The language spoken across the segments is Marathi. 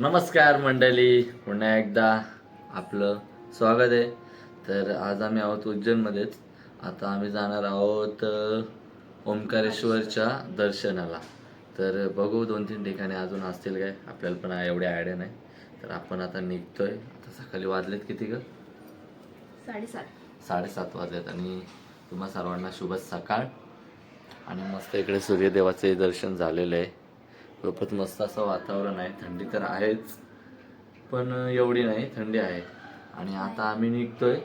नमस्कार मंडळी. पुन्हा एकदा आपलं स्वागत आहे. तर आज आम्ही आहोत उज्जैनमध्येच. आता आम्ही जाणार आहोत ओंकारेश्वरच्या दर्शनाला. तर बघू दोन तीन ठिकाणी अजून असतील काय? आपल्याला पण एवढी आयडिया नाही. तर आपण आता निघतोय. आता सकाळी वाजलेत किती ग? साडेसात. साडेसात वाजलेत आणि तुम्हा सर्वांना शुभ सकाळ. आणि मस्त इकडे सूर्यदेवाचे दर्शन झालेलं आहे. खूपच मस्त असं वातावरण आहे. थंडी तर आहेच पण एवढी नाही थंडी आहे. आणि आता आम्ही निघतोय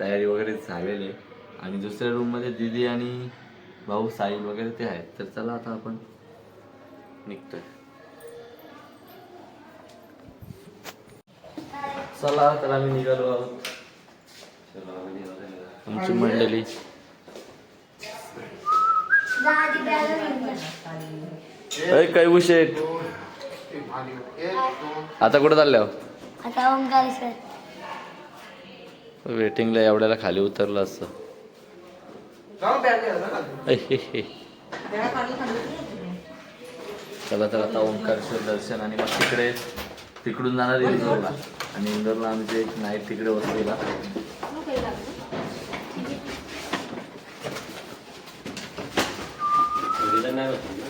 तयारी वगैरे झालेली आणि दुसऱ्या रूममध्ये दीदी आणि भाऊ साई वगैरे ते आहेत. तर चला आता आपण निघतोय. चला तर आम्ही निघालो आहोत. तुमची मंडळी. अय काय विषय आता कुठं चालल्या आता ओंकारेश्वर वेटिंगला एवढ्याला खाली उतरलं असतं हे, हे. चला तर आता ओंकारेश्वर दर्शन आणि मग तिकडे तिकडून जाणार इंदोरला. आणि इंदोरला आमची एक नाईट तिकडे वसलेला. हा?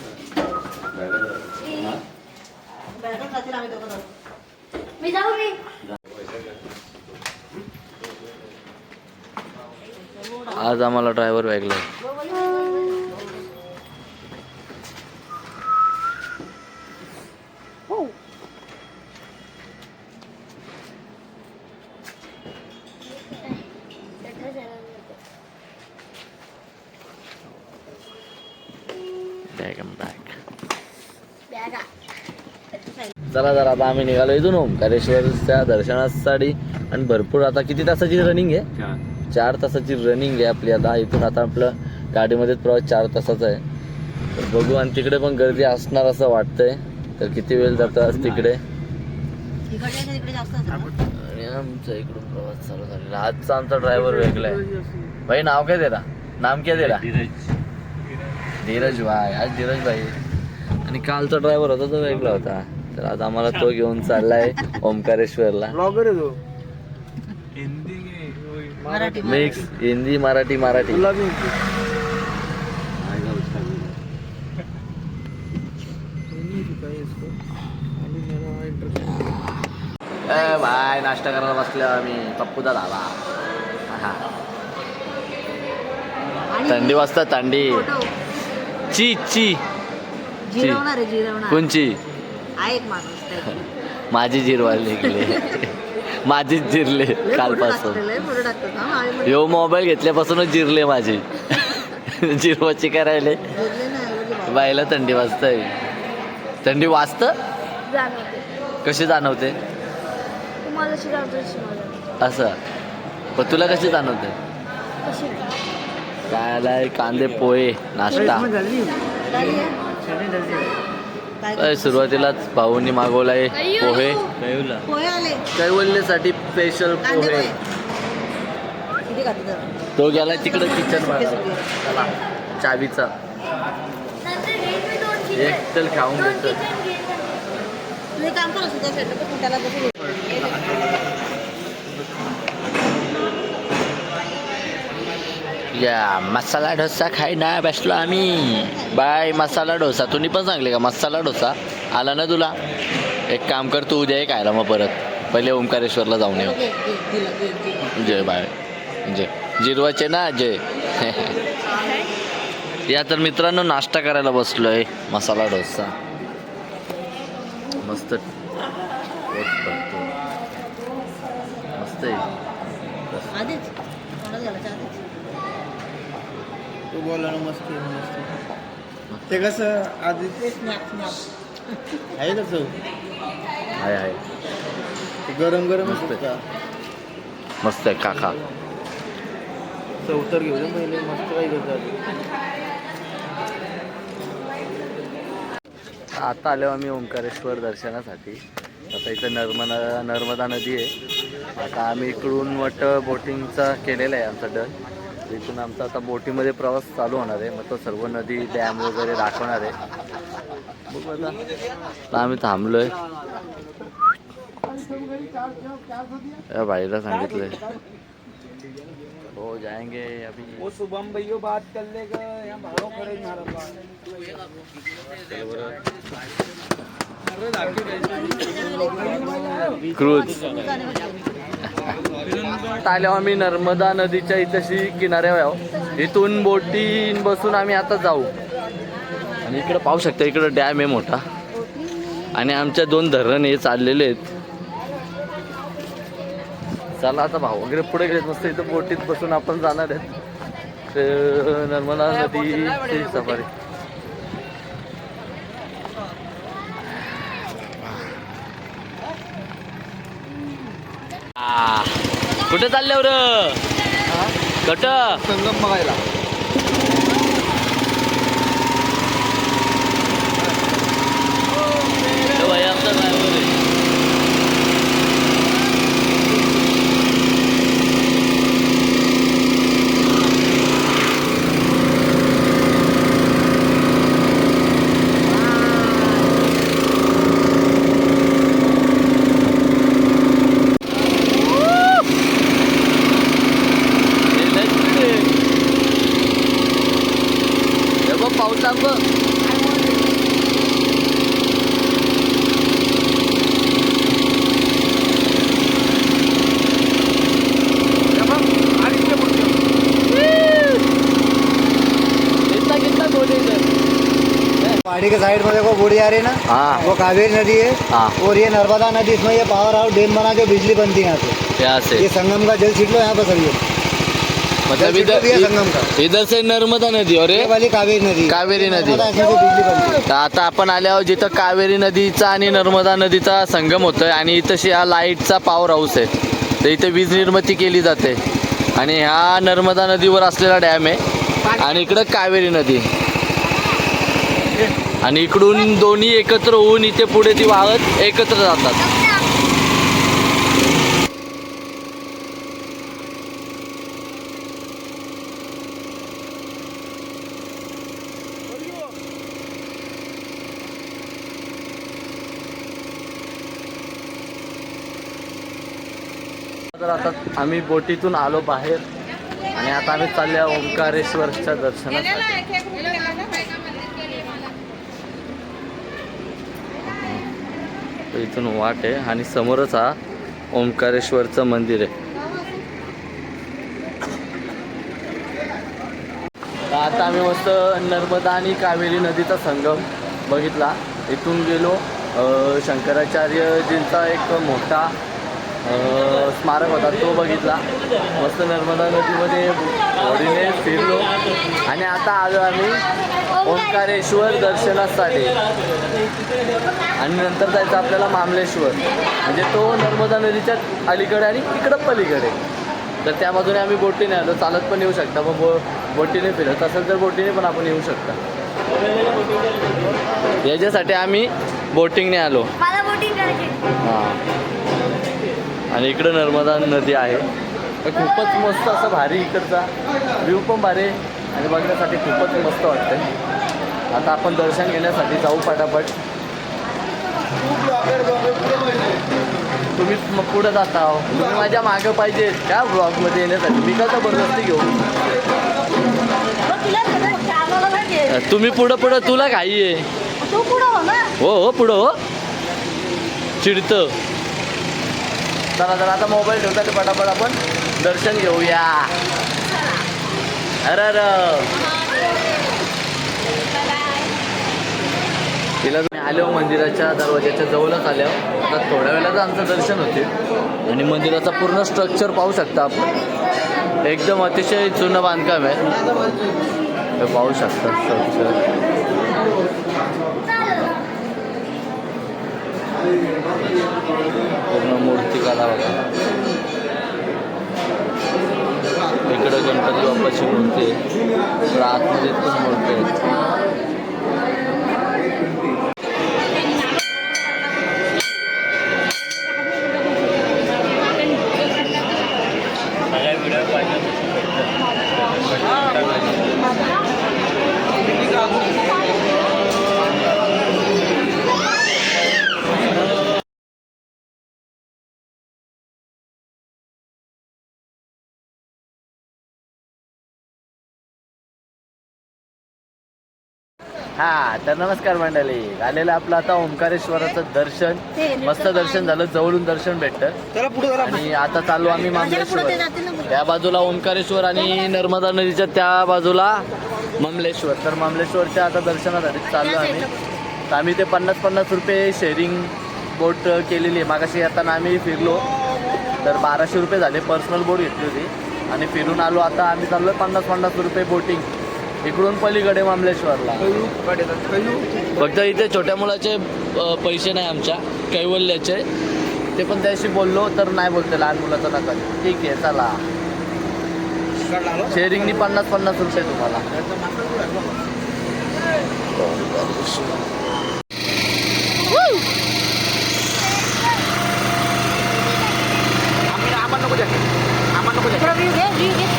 मी जाऊ मी आज आम्हाला ड्रायव्हर वेगला चला जरा आता आम्ही निघालो इथून ओंकारेश्वरच्या दर्शनासाठी. आणि भरपूर आता किती तासाची रनिंग आहे? चार. तासाची रनिंग आहे आपली. आता इथून आता आपलं गाडीमध्येच प्रवास चार तासाचा आहे. तर बघू आणि तिकडे पण गर्दी असणार असं वाटतंय. तर किती वेळ जातो आज तिकडे? आणि आमचा इकडून प्रवास चालू झालेला. आजचा आमचा ड्रायव्हर वेगळा आहे. भाई नाव काय तेरा नाम क्या तेरा धीरज. भाई. आज धीरज भाई. आणि कालचा ड्रायव्हर होता तो वेगळा होता. तर आज आम्हाला तो घेऊन चाललाय ओंकारेश्वरला. ब्लॉगर आहे तो. मिक्स हिंदी मराठी मराठी. मी ए भाई नाश्ता करायला बसलो आम्ही. पप्पूदा दादा हा. थंडी वाजता थंडी. ची ची. जिरवणार आहे जिरवणार. कोणची? एक माणूस त्याची. माझी जिरवायला गेले माझीच जिरले लय फोटो कालपासून. टाकतात, लय फोटो टाकतात हा, आणि मग यो मोबाईल घेतल्यापासूनच जिरले माझे. जिरवाची नाही, लगे बाबा. बाईला थंडी वाजतंय. थंडी वाजत? जाणवते. कशी जाणवते? तुम्हाला. असं. पण तुला कशी जाणवते? कशी? नाही? काय आलाय? कांदे पोहे नाश्ता. झाली. आहे? काय सुरुवातीलाच भाऊनी मागवलाय पोहे. पोहे आले. कैवल्यसाठी स्पेशल पोहे. तो गेलाय तिकडं किचन चला चावीचा. एक तर खाऊन घेतो तू एक काम कर सुद्धा सेटअप पण त्याला बसून या मसाला डोसा खायला बसलो आम्ही. बाय मसाला डोसा. तुम्ही पण सांगले का मसाला डोसा? आला ना तुला? एक काम कर तू उद्या ये खायला मग परत. पहिले ओंकारेश्वरला जाऊन येऊ. जय बाय. जय. जिरवाचे ना जय. या तर मित्रांनो नाश्ता करायला बसलोय. मसाला डोसा. मस्त. मस्त आहे. तो बोला मस्त आहे, मस्त. ते कसं आधी आहे का चव? आहे आहे. गरम गरम मस्त आहे. असतं मस्त आहे काका चवतर घेऊ दे पहिले मस्त काय करतात आता आलो आम्ही ओंकारेश्वर दर्शनासाठी. आता इथं नर्मदा नर्मदा नदी आहे. आता आम्ही इकडून वट बोटिंगचा केलेला आहे आमचा डन. तर इथून आमचा आता बोटीमध्ये प्रवास चालू होणार आहे. मग तो सर्व नदी डॅम वगैरे दाखवणार आहे. आम्ही थांबलोय. या भाईला सांगितलंय. हो जाएंगे अभी. वो शुभम भैया बात कर लेगा भाड़ो खड़े क्रूज। आल्यावर आम्ही नर्मदा नदीच्या इथशी किनाऱ्यावर आहो हो. इथून बोटीन बसून आम्ही आता जाऊ. आणि इकडं पाहू शकता इकडं डॅम आहे मोठा. आणि आमच्या दोन धरण हे चाललेले आहेत. चला आता भाऊ वगैरे पुढे गेलेत मस्त इथं बोटीत बसून आपण जाणार आहेत. तर नर्मदा नदी सफारी. कुठे चालले र कुठं संगम बघायला. आमचा आहे. हे लय speed आहे. हे बघ पावसात बघ कितना कितना बोले इधर पहाड़ी के साइड में देखो बूढ़ी आ रही है ना हाँ। वो कावेरी नदी है हाँ। और ये नर्मदा नदी इसमें ये पावर हाउस डैम बना के बिजली बनती है यहाँ से यहाँ से? ये संगम का जल छिट लो यहाँ पर सभी। मतलब है इधर संगम का। इधर से नर्मदा नदी और ये? वाली कावेरी नदी है। कावेरी नदी। बिजली बनती है। तर आता आपण आल्यावर जिथं कावेरी नदीचा आणि नर्मदा नदीचा संगम होतोय आणि इथं हा लाईटचा पॉवर हाऊस आहे. तर इथे वीज निर्मिती केली जाते. आणि ह्या नर्मदा नदीवर असलेला डॅम आहे. आणि इकडं कावेरी नदी. आणि इकडून दोन्ही एकत्र होऊन इथे पुढे ती वाहत एकत्र जातात. तर आता आम्ही बोटीतून आलो बाहेर आणि आता आम्ही चालल्या ओंकारेश्वरच्या दर्शनासाठी तर इथून वाट आहे आणि समोरच हा ओंकारेश्वरचं मंदिर आहे. आता आम्ही मस्त नर्मदा आणि कावेरी नदीचा संगम बघितला. इथून गेलो शंकराचार्यजींचा एक मोठा स्मारक होता तो बघितला. मस्त नर्मदा नदीमध्ये होडीने फिरलो. आणि आता आलो आम्ही ओंकारेश्वर दर्शनासाठी. आणि नंतर जायचं आपल्याला मामलेश्वर. म्हणजे तो नर्मदा नदीच्या अलीकडे आणि इकडं पलीकडे. तर त्या बाजूने आम्ही बोटीने आलो. चालत पण येऊ शकता. मग बो बोटीने फिरत असेल तर बोटीने पण आपण येऊ शकता. याच्यासाठी आम्ही बोटिंगने आलो. हां. आणि इकडं नर्मदा नदी आहे. तर खूपच मस्त असं भारी इकडचा व्ह्यू पण भारी आहे आणि बघण्यासाठी खूपच मस्त वाटतं आता आपण दर्शन घेण्यासाठी जाऊ पटापट. तुम्ही मग पुढं जाता आहो. तुम्ही माझ्या मागं पाहिजे त्या ब्लॉगमध्ये येण्यासाठी. मी का जबरदस्ती घेऊ? तुम्ही पुढं पुढं तुला घाई आहे. तू पुढं हो ना. हो हो पुढं हो. चिडतं. चला चला आता मोबाईल ठेवता ते पटापट आपण. दर्शन घेऊया. अरे अर तिला मी आलो मंदिराच्या दरवाजाच्या जवळच आल्या आता थोड्या वेळाचं आमचं दर्शन होते आणि मंदिराचा पूर्ण स्ट्रक्चर पाहू शकता आपण. एकदम अतिशय जुनं बांधकाम आहे. पाहू शकता स्ट्रक्चर पूर्ण मूर्तिकाला बघा इकडं गणपती बाप्पाची मूर्ती आहे इकडं आतमध्ये पण मूर्ती आहे Thank you. हा तर नमस्कार मंडळी. आलेलं आपलं आता ओंकारेश्वराचं दर्शन. मस्त दर्शन झालं जवळून दर्शन भेटतं. चला पुढे चला. आणि आता चालू आम्ही मामलेश्वर त्या बाजूला ओंकारेश्वर आणि नर्मदा नदीच्या त्या बाजूला ममलेश्वर. तर ममलेश्वरच्या आता दर्शनासाठी चालू आहे आम्ही. तर आम्ही ते पन्नास पन्नास रुपये शेअरिंग बोट केलेली आहे. मागाशी येताना आम्ही फिरलो. तर बाराशे रुपये झाले. पर्सनल बोट घेतली होती. आणि फिरून आलो. आता आम्ही चाललो पन्नास पन्नास रुपये बोटिंग इकडून पलीकडे मामलेश्वरला. कयू कडे कयू फक्त इथे छोट्या मुलाचे पैसे नाही आमच्या कैवल्याचे. ते पण त्याशी बोललो तर नाही बोलते लहान मुलाचं नका. ठीक आहे चला. शेअरिंगनी पन्नास पन्नास रुपये तुम्हाला. आम्हाला नको द्या आम्हाला नको द्या थोडा व्ह्यू घे व्ह्यू घे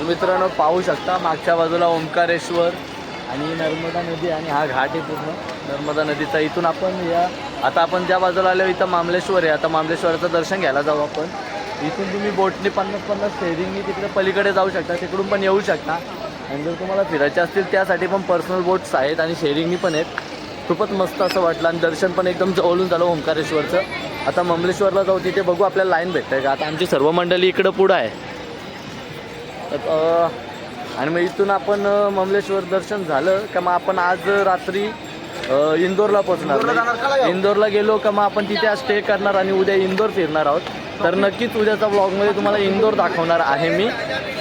तर मित्रांनो पाहू शकता मागच्या बाजूला ओंकारेश्वर आणि नर्मदा नदी आणि हा घाट आहे पूर्ण. नर्मदा नदीचा इथून आपण या आता आपण ज्या बाजूला आलो इथं मामलेश्वर आहे. आता मामलेश्वराचं दर्शन घ्यायला जाऊ आपण. इथून तुम्ही बोटने पन्नास पन्नास फेरिंगनी तिकडे पलीकडे जाऊ शकता. तिकडून पण येऊ शकता. आणि जर तुम्हाला फिरायचे असतील त्यासाठी पण पर्सनल बोट्स आहेत आणि शेअरिंगनी पण आहेत. खूपच मस्त असं वाटलं. आणि दर्शन पण एकदम जवळून झालं ओंकारेश्वरचं. आता ममलेश्वरला जाऊ तिथे बघू आपल्याला लाईन भेटते का? आता आमची सर्व मंडळी इकडं पुढं आहे. आणि मग इथून आपण ममलेश्वर दर्शन झालं का मग आपण आज रात्री इंदोरला जाऊ? इंदोरला गेलो का मग आपण तिथे आज स्टे करणार आणि उद्या इंदोर फिरणार आहोत. तर नक्कीच उद्याचा ब्लॉगमध्ये तुम्हाला इंदोर दाखवणार आहे मी.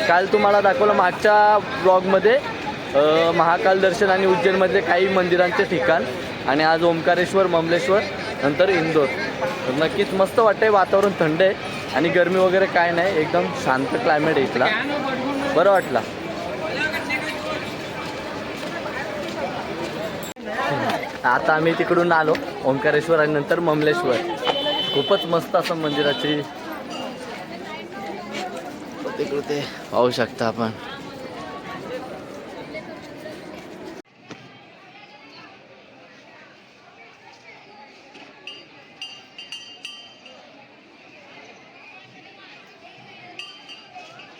काल तुम्हाला दाखवलं मागच्या ब्लॉगमध्ये महाकाल दर्शन आणि उज्जैनमधले काही मंदिरांचे ठिकाण आणि आज ओंकारेश्वर ममलेश्वर नंतर इंदोर. तर नक्कीच मस्त वाटतंय वातावरण थंड आहे. आणि गरमी वगैरे काय नाही एकदम शांत क्लायमेट आहे इथला. बरं वाटला. आता आम्ही तिकडून आलो ओंकारेश्वर आणि नंतर ममलेश्वर. खूपच मस्त असं मंदिराची. तिकडे ते पाहू शकता आपण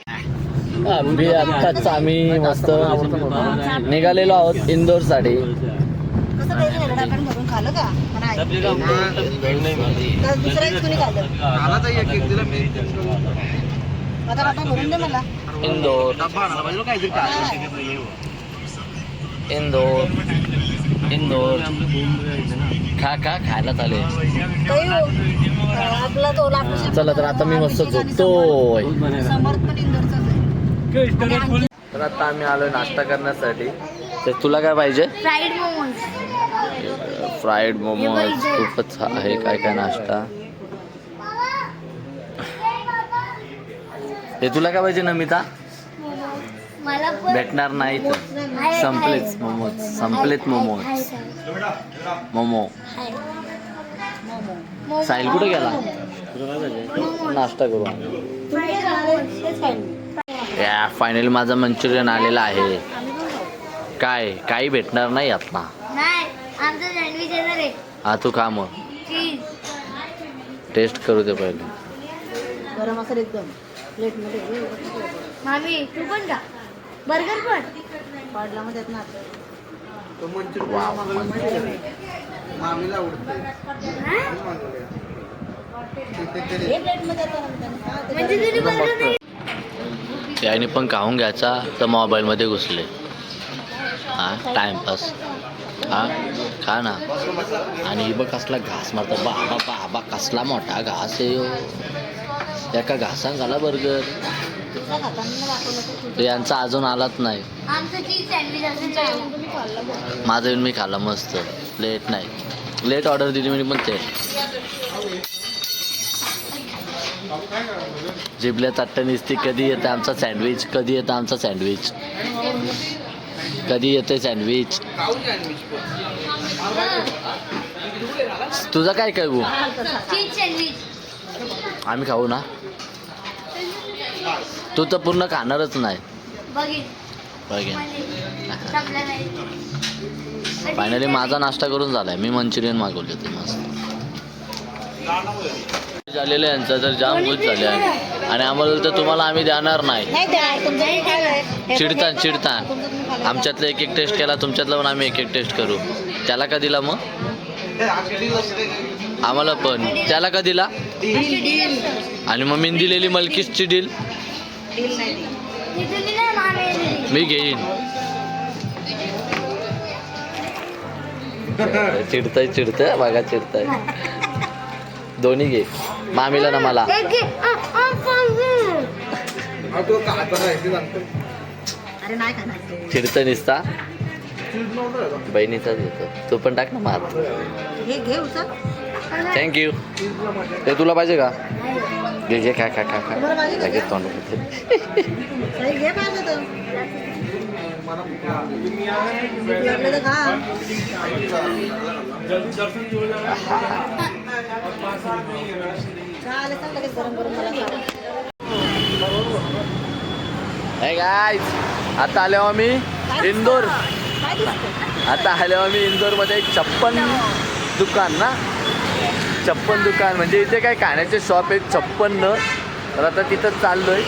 आम्ही आत्ताच आम्ही मस्त निघालेलो आहोत इंदोरसाठी कसं काही नाही डब्यात भरून खाल्लं का नाही तर दुसऱ्याच कुणी खाल्लं आला तर एक एक मी आता डबा भरून दे मला इंदोर काहीतरी काय इंदोर इंदोर खा खा खायला चालेल हो. चला तर आता मी मस्त झोपतोय तर आता आम्ही आलोय नाश्ता करण्यासाठी. तर तुला काय पाहिजे? फ्राईड मोमोज फ्राईड मोमोज खूपच आहे काय काय नाश्ता. हे तुला काय पाहिजे नमिता? भेटणार नाही तर संपलेच मोमोज संपलेत मोमोज मोमो. साहिल कुठे गेला? नाश्ता करू. या फायनली माझा मंचुरियन आलेला आहे. काय काही भेटणार नाही आहे. हा तू खा मग. टेस्ट करू दे पहिले. मामी तू पण का बर्गर पण. का? म्हणजे त्याने याने पण खाऊन घ्यायचा तर मोबाईलमध्ये घुसले. हां टाइमपास. हां खा ना. आणि ही बघ कसला घास मारतो. बाबा बाबा कसला मोठा घास आहे एका घासान झाला बर्गर. यांचा अजून आलाच नाही. माझं येऊन मी खाल्लं मस्त. लेट नाही लेट ऑर्डर दिली मी पण ते. जिबल्या चट्ट निसती कधी येतं आमचा सँडविच कधी येतं आमचा सँडविच कधी येते सँडविच तुझं काय काय भाऊ? आम्ही खाऊ ना. तू तर पूर्ण खाणारच नाही. फायनली माझा नाश्ता करून झालाय. मी मंचुरियन मागवले होते मस्त. झालेलं यांचं तर जाम खुश झाले आहे. आणि आम्हाला बोलतं तुम्हाला आम्ही देणार नाही. चिडतान चिडतान. आमच्यातलं एक एक टेस्ट केला तुमच्यातलं पण आम्ही एक एक टेस्ट करू. त्याला का दिला मग? आम्हाला पण. त्याला का दिला? आणि मग मी दिलेली मलकीसची डील. मी घेईन. चिडताय चिडतंय. बघा चिडताय. दोन्ही घे. मामीला ना मला. अरे नाही खाणार. चिडतं निसता. बहिणीचाच येतो तू पण टाक ना मात हे थँक्यू ते तुला पाहिजे का? घे घे खा खा खा खा. तुम्हाला पाहिजे का? लगेच तोंड होते गाय आता आलो आम्ही इंदोर. आता आलो आम्ही इंदोरमध्ये एक छप्पन दुकान ना? छप्पन दुकान. म्हणजे इथे काय खाण्याचे शॉप आहेत चप्पन्न. तर आता तिथं चाललोय.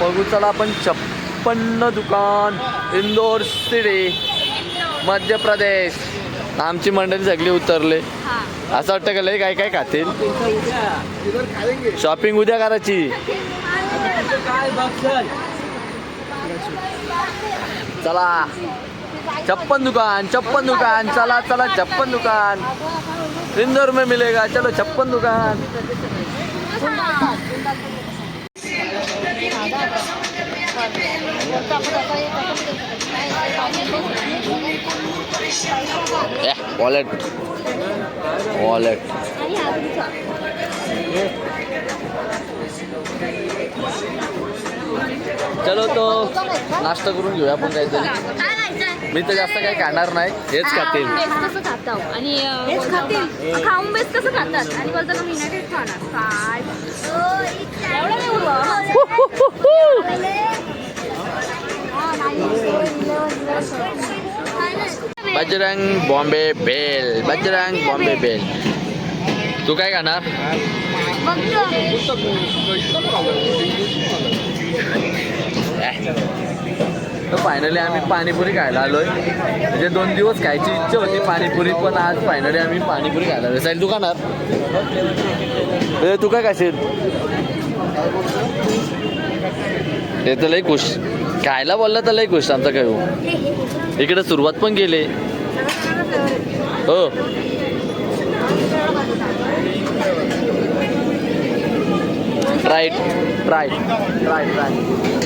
बघू चला आपण चप्पन्न दुकान इंदोर सिटी मध्य प्रदेश. आमची मंडळी सगळी उतरले. असं वाटतं का लई काय काय खातील? शॉपिंग उद्या करायची. चला. छप्पन दुकान छप्पन दुकान. चला चला छप्पन दुकान. इंदौर में मिलेगा. चलो छप्पन दुकान. वॉलेट वॉलेट चलो तो नाश्ता करून घेऊया आपण काहीतरी मी तर जास्त काही खाणार नाही हेच खातील बेस कसं खाता हो? आणि अं, हेच बोलतो खातील? का? खाऊन बेस कसं खातात आणि बोलतो का युनायटेड खाणार काय एवढं नाही उरलं. Bajrang Bombay bell Bajrang Bombay bell. तू काय खाणार? तर फायनली आम्ही पाणीपुरी खायला आलोय. म्हणजे दोन दिवस खायची इच्छा होती पाणीपुरी पण आज फायनली आम्ही पाणीपुरी खायला आलोय. साईल तू खाणार? तू काय खाशील? हे तर लय खुश. खायला बोललं तर लई गोष्ट आमचा काय हो? इकडे सुरुवात पण केली. हो. राईट राईट राईट राईट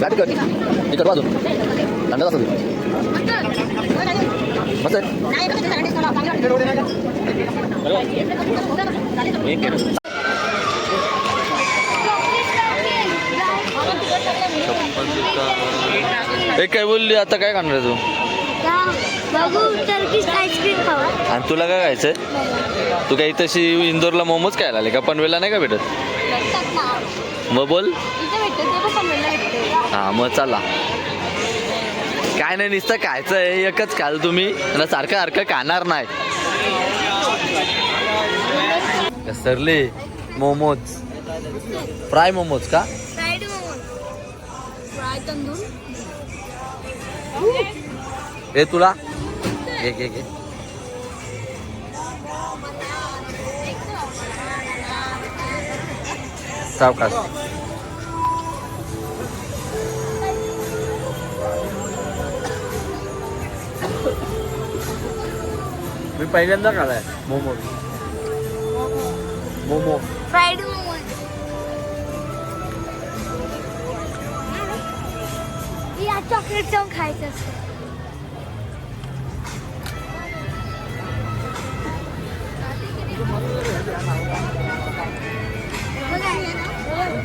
गाडी कर इकडं बाजू थंड असू दे मस्त आहे. हे काय बोलली आता काय आहे तू? बघू टर्किश आईस्क्रीम खाऊ. आणि तुला काय खायचंय? तू काही तशी इंदोरला मोमोज खायला आले का? पनवेलला नाही का भेटत? भेटतात ना. मग बोल. इथे भेटते ते पण पनवेलला भेटते. हा मग चला. काय नाही नुसतं खायचं आहे एकच खाल तुम्ही. आणि सारखं सारखं खाणार नाही. सरले मोमोज. फ्राय मोमोज का? फ्राईड मोमोज. फ्राय तंदूर. हे तुला? घे घे घे. सावकाश. मी पहिल्यांदा खालाय मोमो. मोमो. फ्राईड मोमो. या चॉकलेट जाऊन खायचं असतं.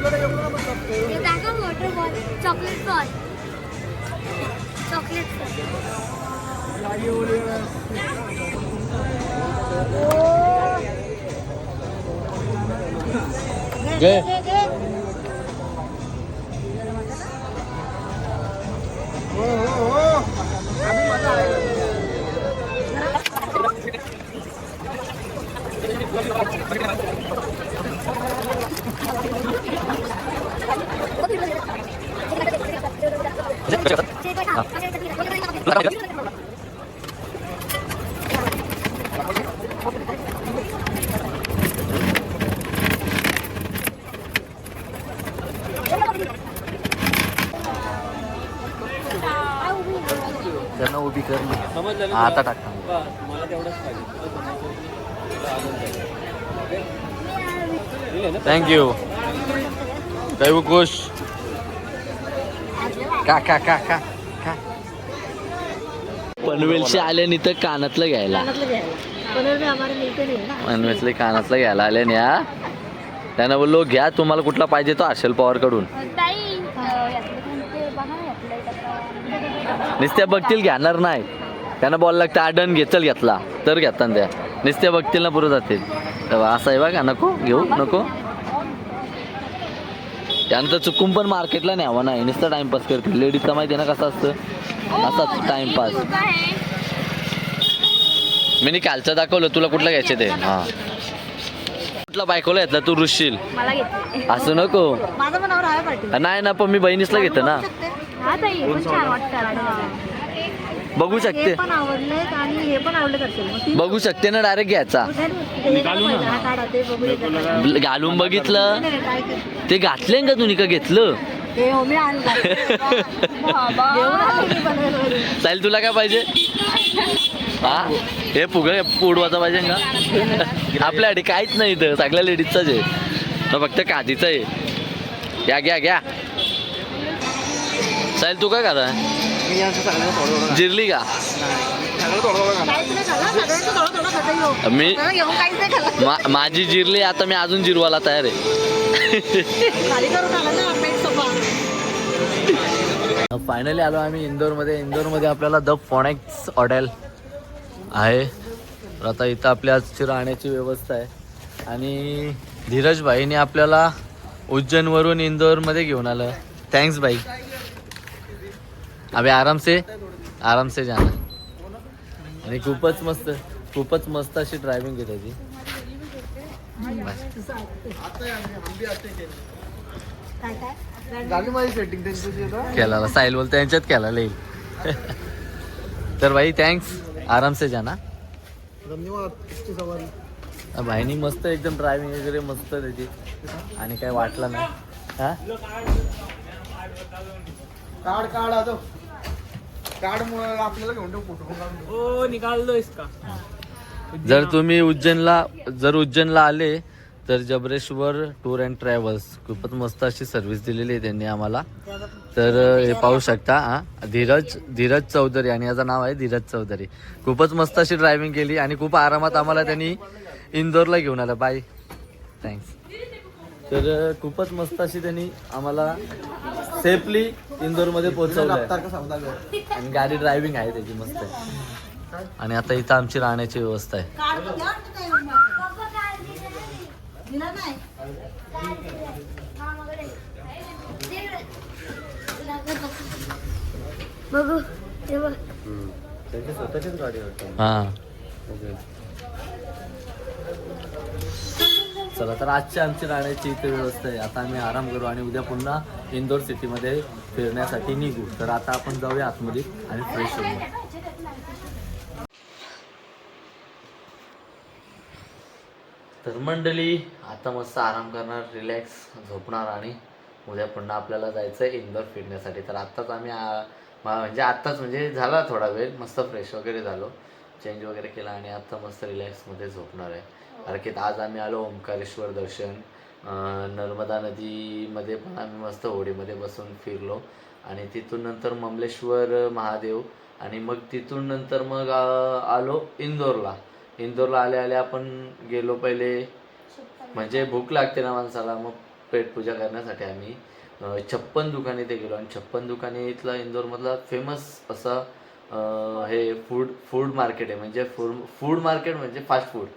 हे दाखव water ball chocolate ball chocolate घे त्यांना उभी कर ना. हा, आता टाका थँक्यू दैव खुश का का का का का पनवेलचे आले नाही तर कानातलं घ्यायला. कानातलं घ्यायला. पनीर में हमारे मिलते नहीं है ना? पनवेलचे कानातलं घ्यायला आले ना. त्यांना बोललो घ्या तुम्हाला कुठला पाहिजे तो हर्षल पवारकडून. नुसत्या बघतील घेणार नाही. त्यांना बॉल लागतं आडन घे चल घेतला तर घेतात त्या नुसत्या बघतील ना पुरं जातील. असं आहे बघा नको घेऊ नको. त्यांचं चुकून पण मार्केटला न्यावं नाही. नुसतं टाइमपास करतील. लेडीजचा माहिती ना कसं असतं? असाच टाइमपास मी नी कालचं दाखवलं तुला कुठलं घ्यायचे ते? हा. कुठला बायकोला घेतला तू घेतले. असं नको. नाही ना पण मी बहिणीसला घेतो ना. बघू हे शकते. पण आवडले आणि हे पण आवडले करतील मग ती बघू शकते ना डायरेक्ट घ्यायचा. निघालू ना. हा काढा ते बघू येतात. नाही, घालून बघितलं. नाही, काय ते- ते घातले का तुम्ही का घेतलं? हे हो मी आणलं घेऊन आले मी पनवेलवरून. चालेल तुला काय पाहिजे? हा? हे पुग पुडवाचा पाहिजे का आपल्यासाठी काहीच नाही इथं. सगळ्या लेडीजचाच आहे. तो फक्त काजीचं आहे. घ्या घ्या घ्या. साहिल तू काय खाता मी यांचं सगळ्यांना थोडं थोडं जिरली का सगळं थोडं थोडं खाणार. काहीच नाही खाल्लं, सगळ्यांचं थोडं थोडं खातं येऊ. मी त्याला घेऊन काहीच नाही खाल्लं. मा, माझी जिरली आता मी अजून जिरवायला तयार आहे खाली करून आला ना पेट सोपा. फायनली आलो आम्ही इंदोरमध्ये इंदोरमध्ये आपल्याला द फोनेक्स हॉटेल आहे तर आता इथं आपल्या आजची राहण्याची व्यवस्था आहे आणि धीरज भाईने आपल्याला उज्जैनवरून इंदोरमध्ये घेऊन आलं थँक्स भाई अभि आराम से आराम से जाना आणि खूपच मस्त खूपच मस्त अशी ड्रायव्हिंग त्यांची. आता. केला साहिल बोलतो यांच्यात केला येईल. तर भाई थँक्स आराम से जाना. धन्यवाद भाईनी मस्त एकदम ड्रायव्हिंग वगैरे मस्त त्याची. आणि काय वाटलं नाही. हा? कार्ड कार्ड आपल्याला घेऊन ओ निकाल इसका जर तुम्ही उज्जैनला जर उज्जैनला आले तर जबरेश्वर टूर अँड ट्रॅव्हल्स खूपच मस्त अशी सर्व्हिस दिलेली आहे त्यांनी आम्हाला. तर हे पाहू शकता हा. धीरज धीरज चौधरी आणि याचं नाव आहे धीरज चौधरी. खूपच मस्त अशी ड्रायव्हिंग केली आणि खूप आरामात आम्हाला त्यांनी इंदोरला घेऊन आलं. बाय थँक्स तर खूपच मस्त अशी त्यांनी आम्हाला सेफली इंदोरमध्ये पोहोचवलं आणि गाडी ड्रायव्हिंग आहे त्याची मस्त. आहे आणि आता इथं आमची राहण्याची व्यवस्था आहे. हे चला तर आजची आमची राहण्याची इथे व्यवस्था आहे. आता आम्ही आराम करू आणि उद्या पुन्हा इंदोर सिटीमध्ये फिरण्यासाठी निघू. तर आता आपण जाऊया आतमध्ये आणि फ्रेश होऊ तर मंडळी आता मस्त आराम करणार रिलॅक्स झोपणार आणि उद्या पुन्हा आपल्याला जायचं आहे इंदोर फिरण्यासाठी. तर आत्ताच आम्ही म्हणजे आत्ताच म्हणजे झाला थोडा वेळ मस्त फ्रेश वगैरे झालो. चेंज वगैरे केला आणि आत्ता मस्त रिलॅक्समध्ये झोपणार आहे. कारण की आज आम्ही आलो ओंकारेश्वर दर्शन. नर्मदा नदीमध्ये पण आम्ही मस्त होडीमध्ये बसून फिरलो. आणि तिथून नंतर ममलेश्वर महादेव. आणि मग तिथून नंतर मग आलो इंदोरला. इंदोरला आले आले आपण गेलो पहिले. म्हणजे भूक लागते ना माणसाला मग पेटपूजा करण्यासाठी आम्ही. छप्पन दुकाने ते गेलो. आणि छप्पन दुकाने इथला इंदोरमधला फेमस असा हे फूड फूड मार्केट आहे. म्हणजे फूड फूड मार्केट म्हणजे फास्ट फूड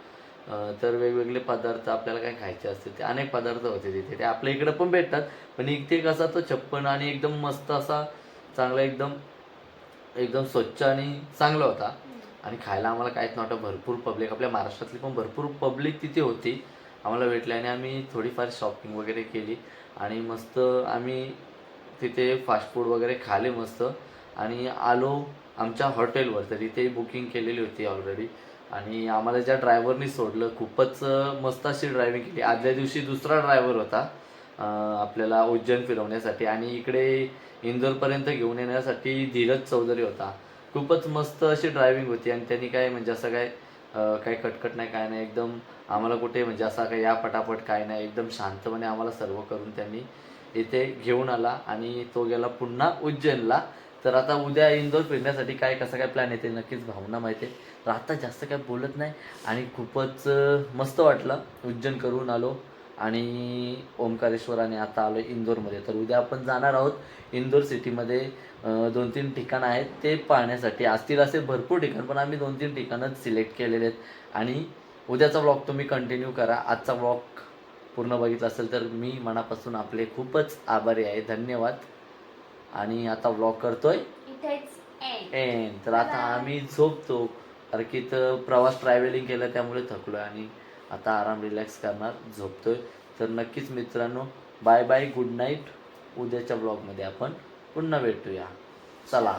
तर वेगवेगळे पदार्थ आपल्याला काय खायचे असते ते अनेक पदार्थ होते तिथे. ते आपल्या इकडं पण भेटतात पण इथे कसा तो छप्पन आणि एकदम मस्त असा चांगला एकदम एकदम स्वच्छ आणि चांगला होता. आणि खायला आम्हाला काहीच नव्हतं भरपूर पब्लिक आपल्या महाराष्ट्रातली पण भरपूर पब्लिक तिथे होती. आम्हाला भेटली आणि आम्ही थोडीफार शॉपिंग वगैरे केली. आणि मस्त आम्ही तिथे फास्ट फूड वगैरे खाले मस्त. आणि आलो आमच्या हॉटेलवर तर इथे बुकिंग केलेली होती ऑलरेडी आणि आम्हाला ज्या ड्रायव्हरनी सोडलं खूपच मस्त अशी ड्रायव्हिंग केली. आदल्या दिवशी दुसरा ड्रायव्हर होता आपल्याला उज्जैन फिरवण्यासाठी आणि इकडे इंदोरपर्यंत घेऊन येण्यासाठी धीरज चौधरी होता. खूपच मस्त अशी ड्रायव्हिंग होती आणि त्यांनी काय म्हणजे असं काय काही कटकट नाही काय नाही एकदम आम्हाला कुठे म्हणजे असा काय या पटापट काय नाही एकदम शांतपणे आम्हाला सर्व करून त्यांनी इथे घेऊन आला आणि तो गेला पुन्हा उज्जैनला. तर आता उद्या इंदोर फिरण्यासाठी काय कसा काय प्लॅन येते नक्कीच भावना माहिती आहे. तर आता जास्त काय बोलत नाही आणि खूपच मस्त वाटलं उज्जैन करून आलो आणि ओंकारेश्वर आणि आता आलो इंदोरमध्ये तर उद्या आपण जाणार आहोत इंदोर सिटीमध्ये दोन तीन ठिकाणं आहेत ते पाहण्यासाठी. असतील असे भरपूर ठिकाण पण आम्ही दोन तीन ठिकाणंच सिलेक्ट केलेले आहेत. आणि उद्याचा ब्लॉग तुम्ही कंटिन्यू करा. आजचा ब्लॉग पूर्ण बघितला असेल तर मी मनापासून आपले खूपच आभारी आहे. धन्यवाद. आणि आता ब्लॉग करतोय. एन तर आता आम्ही झोपतो. कारण की इथं प्रवास ट्रॅव्हलिंग केलं त्यामुळे थकलो आणि आता आराम रिलॅक्स करणार झोपतोय. तर नक्कीच मित्रांनो बाय बाय गुड नाईट उद्याच्या ब्लॉगमध्ये आपण पुन्हा भेटूया. चला.